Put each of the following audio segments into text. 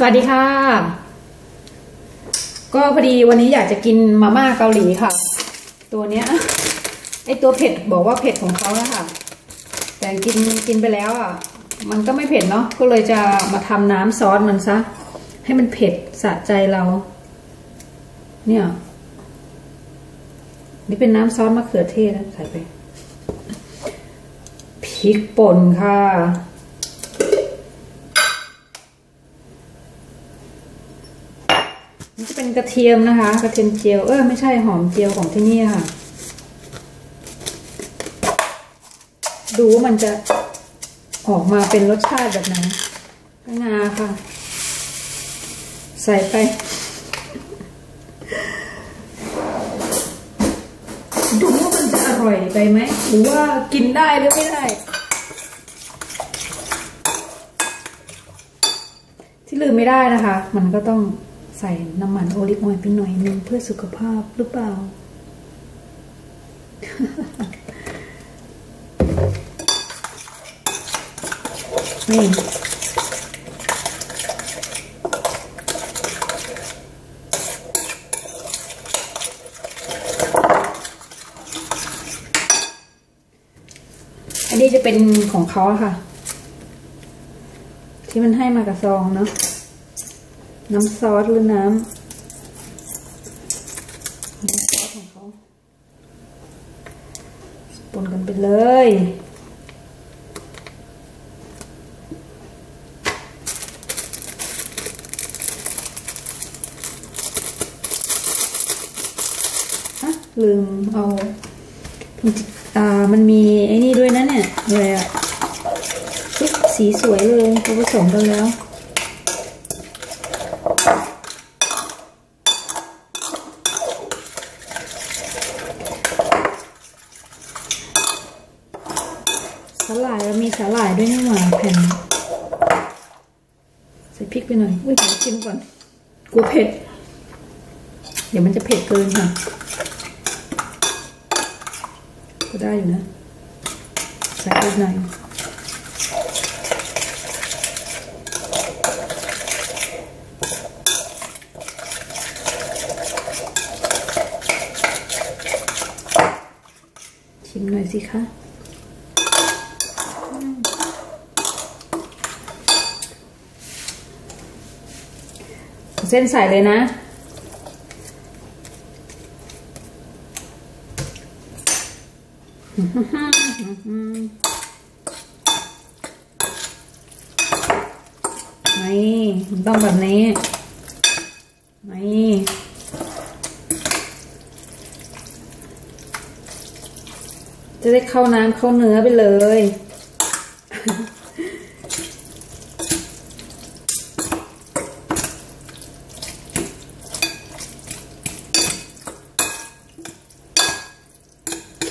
สวัสดีค่ะ ก็พอดีวันนี้อยากจะกินมาม่าเกาหลีค่ะ ตัวเนี้ยไอตัวเผ็ดบอกว่าเผ็ดของเขาอะค่ะ แต่กินกินไปแล้วอะ มันก็ไม่เผ็ดเนาะก็เลยจะมาทำน้ำซอสมันซะ ให้มันเผ็ดสะใจเรา เนี่ย นี่เป็นน้ำซอสมะเขือเทศนะใส่ไปพริกป่นค่ะ นี่จะ เป็นกระเทียมนะคะ กระเทียมเจียวเออไม่ใช่หอมเจียวของที่นี่ค่ะ ดูว่ามันจะออกมาเป็นรสชาติแบบไหนงาค่ะ ใส่ไปดูว่ามันจะอร่อยไปไหมหรือว่ากินได้หรือไม่ได้ ที่ลืมไม่ได้นะคะ มันก็ต้อง ใส่น้ำมันโอลิฟออยล์ไปหน่อยนึงเพื่อสุขภาพหรือเปล่า นี่อันนี้จะเป็นของเขาค่ะ ที่มันให้มากระซองเนาะ น้ำซอสหรือน้ำน้ำซอสของเขาปนกันไปเลยฮะลืมเอาอ่ามันมีไอ้นี่ด้วยนะเนี่ยอะไรอะสีสวยเลยผสมกันแล้ว สาหร่ายเรามีสาหร่ายด้วยนี่หว่าแผ่น ใส่พริกไปหน่อย อุ้ยเดี๋ยว ชิมก่อน กลัวเผ็ด เดี๋ยวมันจะเผ็ดเกินค่ะ ก็ได้อยู่นะ ใส่อีกหน่อยชิมหน่อยสิคะ เส้นใส่เลยนะนี่ต้องแบบนี้ นี่จะได้เข้าน้ำเข้าเนื้อไปเลย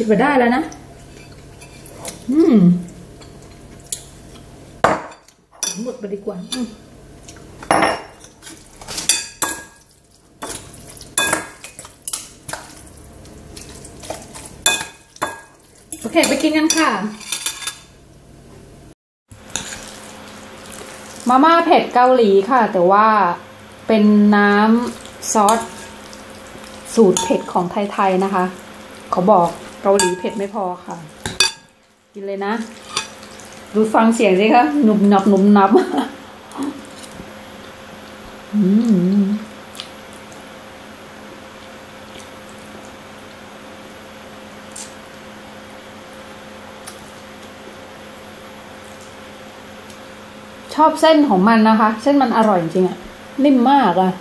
ดว่าได้แล้วนะ อืมหมดไปดีกว่าโอเค ไปกินกันค่ะ มาม่าเผ็ดเกาหลีค่ะ แต่ว่าเป็นน้ำซอสสูตรเผ็ดของไทย ๆ นะคะเขาบอก กาหลีเผ็ดไม่พอค่ะ กินเลยนะ ดูฟังเสียงสิคะหนุบหนับหนุบหนับอืมชอบเส้นของมันนะคะ เส้นมันอร่อยจริงๆอะนิ่มมากอะ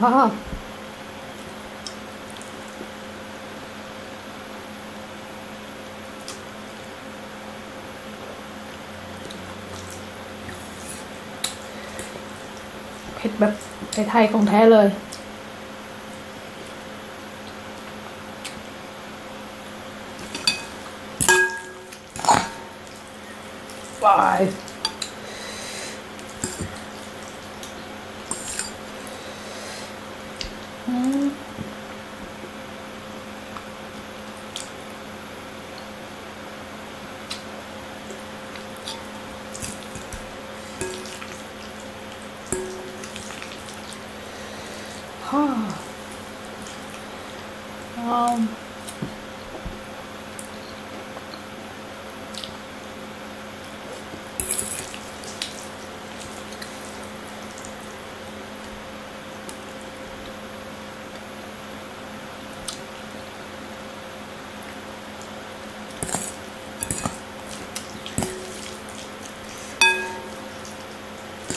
พ่อ ผ็ดแบบไทยๆของแท้เลยไอืม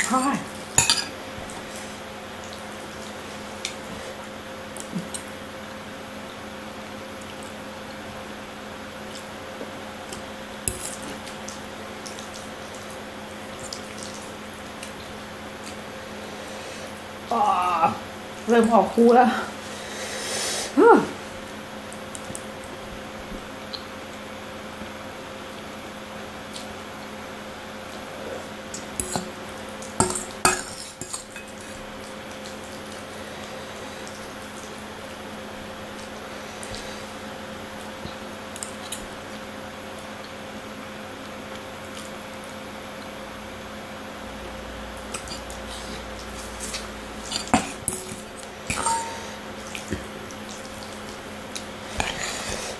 Hi. อ่า เริ่มออกคูแล้ว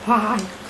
ฮึ่ม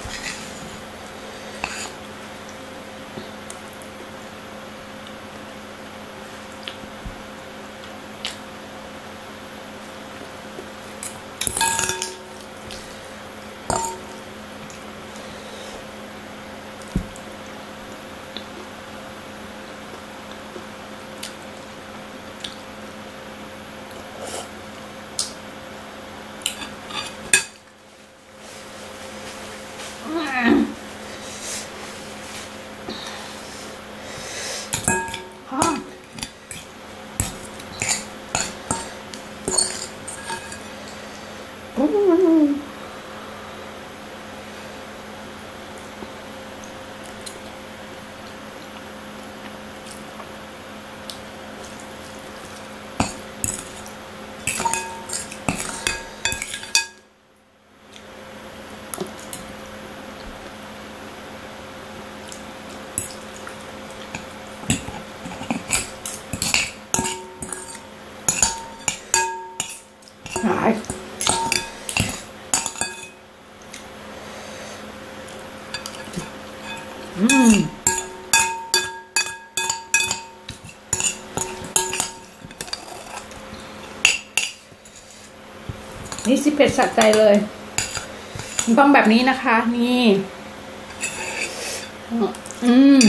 อืมหาย อืมนี่สิเผ็ดสะใจเลยต้องแบบนี้นะคะ นี่ อืม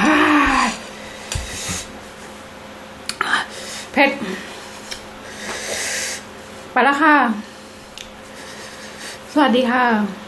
ฮ่าเผ็ด ไปแล้วค่ะ สวัสดีค่ะ